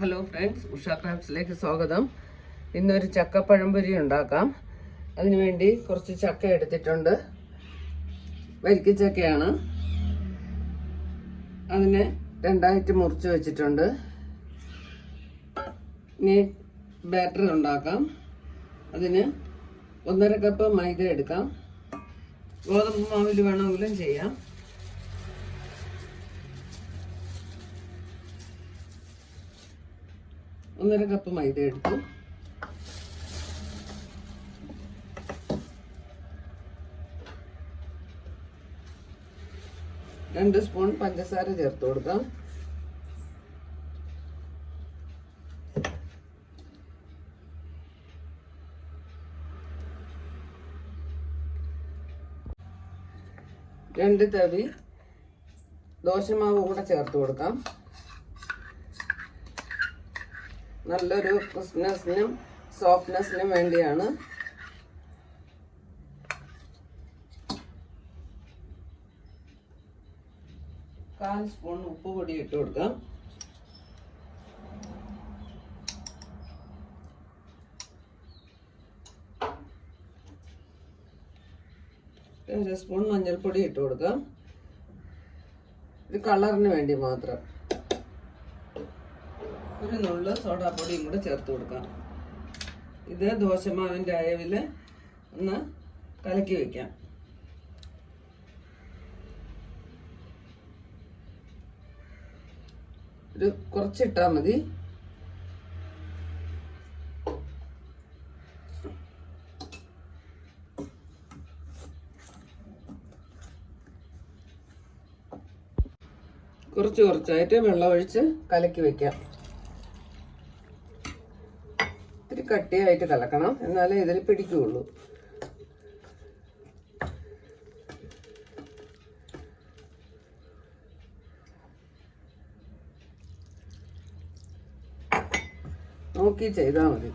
Hello friends Usha ക്രാഫ്റ്റ്സിലേക്ക് സ്വാഗതം. ഇന്നൊരു ചക്കപ്പഴംപൊരി ഉണ്ടാക്കാം. അതിനുവേണ്ടി കുറച്ച് ചക്ക എടുത്തിട്ടുണ്ട്. വരിക്കച്ചക്കയാണ്. അതിനെ രണ്ടായിട്ട് മുറിച്ച് വെച്ചിട്ടുണ്ട്. ഇനി ബാറ്ററി ഉണ്ടാക്കാം. അതിന് ഒന്നര കപ്പ് മൈദ എടുക്കാം. ഗോതമ്പ് മാവിൽ വേണമെങ്കിലും ചെയ്യാം. ഒന്നര കപ്പ് മൈദ എടുത്തു. രണ്ട് സ്പൂൺ പഞ്ചസാര ചേർത്ത് കൊടുക്കാം. രണ്ട് തവി ദോശമാവ് കൂടെ ചേർത്ത് കൊടുക്കാം. നല്ലൊരു ക്രിസ്മസിനും സോഫ്റ്റ്നെസ്സിനും വേണ്ടിയാണ്. കാൽ സ്പൂൺ ഉപ്പ് പൊടി ഇട്ട് കൊടുക്കാം. രണ്ട് സ്പൂൺ മഞ്ഞൾപ്പൊടി ഇട്ട് കൊടുക്കാം. ഇത് കളറിന് വേണ്ടി മാത്രം. ഒരു നുള്ള് സോഡാപ്പൊടിയും കൂടെ ചേർത്ത് കൊടുക്കാം ഇത് ദോശമാവിന്റെ അയവിൽ ഒന്ന് കലക്കി വയ്ക്കാം ഒരു കുറച്ചിട്ടാൽ മതി. കുറച്ച് കുറച്ചായിട്ട് വെള്ളമൊഴിച്ച് കലക്കി വെക്കാം. ഇത്തിരി കട്ടിയായിട്ട് കലക്കണം. എന്നാലേ ഇതിൽ പിടിക്കുകയുള്ളൂ നോക്കി ചെയ്താൽ മതി.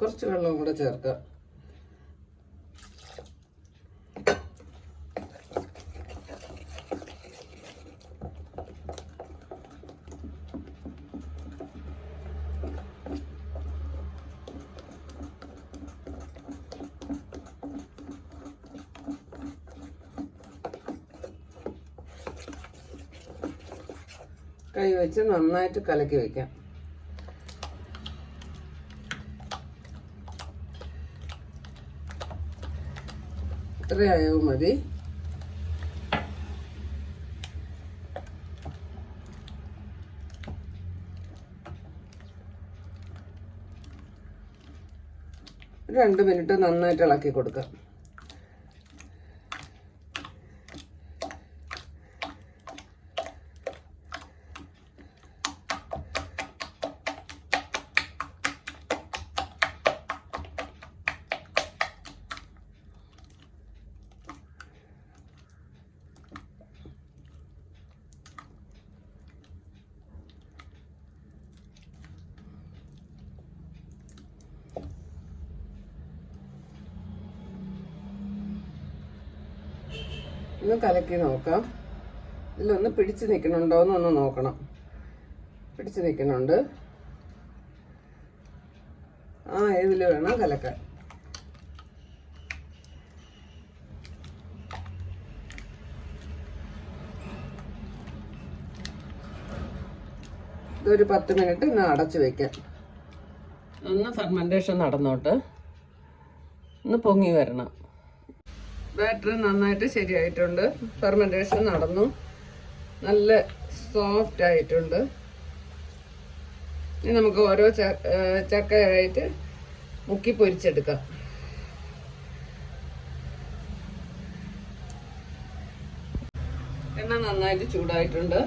കുറച്ച് വെള്ളം കൂടെ ചേർക്കാം. കൈ വെച്ച് നന്നായിട്ട് കലക്കി വെക്കാം. ഇത്രയായാവും മതി. രണ്ട് മിനിറ്റ് നന്നായിട്ട് ഇളക്കി കൊടുക്കാം. ഒന്ന് കലക്കി നോക്കാം. ഇതിലൊന്ന് പിടിച്ച് നിൽക്കണുണ്ടോ എന്നൊന്ന് നോക്കണം. പിടിച്ച് നിൽക്കുന്നുണ്ട് ആ ഇതിൽ വേണം കലക്കാൻ. ഇതൊരു പത്ത് മിനിറ്റ് ഇന്ന് അടച്ചു വെക്കാം. ഒന്ന് ഫെർമെന്റേഷൻ നടന്നോട്ട്. ഒന്ന് പൊങ്ങി വരണം. ബാറ്ററി നന്നായിട്ട് ശരിയായിട്ടുണ്ട്. ഫെർമെന്റേഷൻ നടന്നു. നല്ല സോഫ്റ്റ് ആയിട്ടുണ്ട്. ഇനി നമുക്ക് ഓരോ ചക്കയായിട്ട് മുക്കി പൊരിച്ചെടുക്കാം. എണ്ണ നന്നായിട്ട് ചൂടായിട്ടുണ്ട്.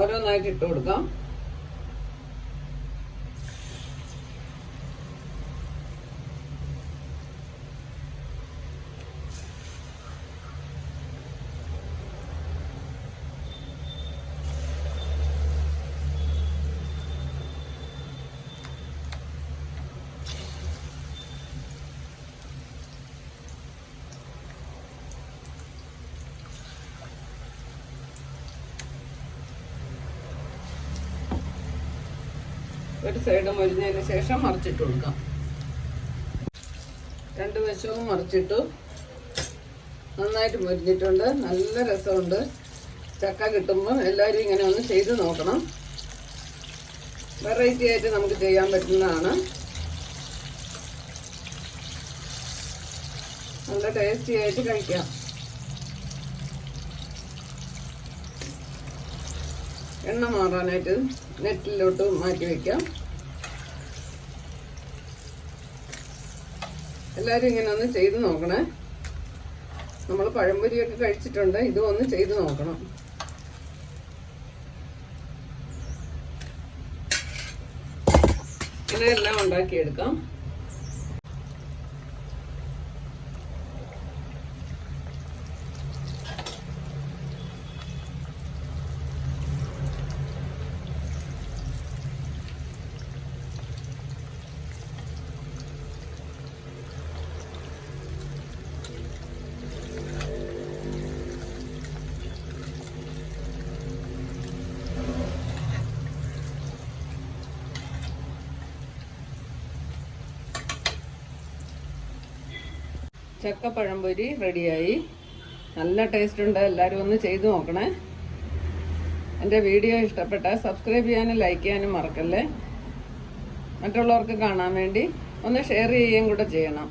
ഓരോന്നായിട്ട് ഇട്ട് കൊടുക്കാം. ഒരു സൈഡ് മൊരിഞ്ഞതിന് ശേഷം മറിച്ചിട്ട് കൊടുക്കാം. രണ്ട് വശവും മറിച്ചിട്ടു. നന്നായിട്ട് മൊരിഞ്ഞിട്ടുണ്ട്. നല്ല രസമുണ്ട്. ചക്ക കിട്ടുമ്പോൾ എല്ലാവരും ഇങ്ങനെ ഒന്ന് ചെയ്ത് നോക്കണം. വെറൈറ്റി ആയിട്ട് നമുക്ക് ചെയ്യാൻ പറ്റുന്നതാണ്. നല്ല ടേസ്റ്റി ആയിട്ട് കഴിക്കാം. എണ്ണ മാറാനായിട്ട് നെറ്റിലോട്ട് മാറ്റി വെക്കാം. എല്ലാവരും ഇങ്ങനെ ഒന്ന് ചെയ്ത് നോക്കണേ. നമ്മൾ പഴംപൊരിയൊക്കെ കഴിച്ചിട്ടുണ്ട് ഇതും ഒന്ന് ചെയ്ത് നോക്കണം. ഇങ്ങനെ എല്ലാം ഉണ്ടാക്കിയെടുക്കാം. ചക്ക പഴംപൊരി റെഡിയായി. നല്ല ടേസ്റ്റ് ഉണ്ട് എല്ലാവരും ഒന്ന് ചെയ്തു നോക്കണേ. എന്റെ വീഡിയോ ഇഷ്ടപ്പെട്ടാൽ സബ്സ്ക്രൈബ് ചെയ്യാനും ലൈക്ക് ചെയ്യാനും മറക്കല്ലേ. മറ്റുള്ളവർക്ക് കാണാൻ വേണ്ടി ഒന്ന് ഷെയർ ചെയ്യുകയും കൂടെ ചെയ്യണം.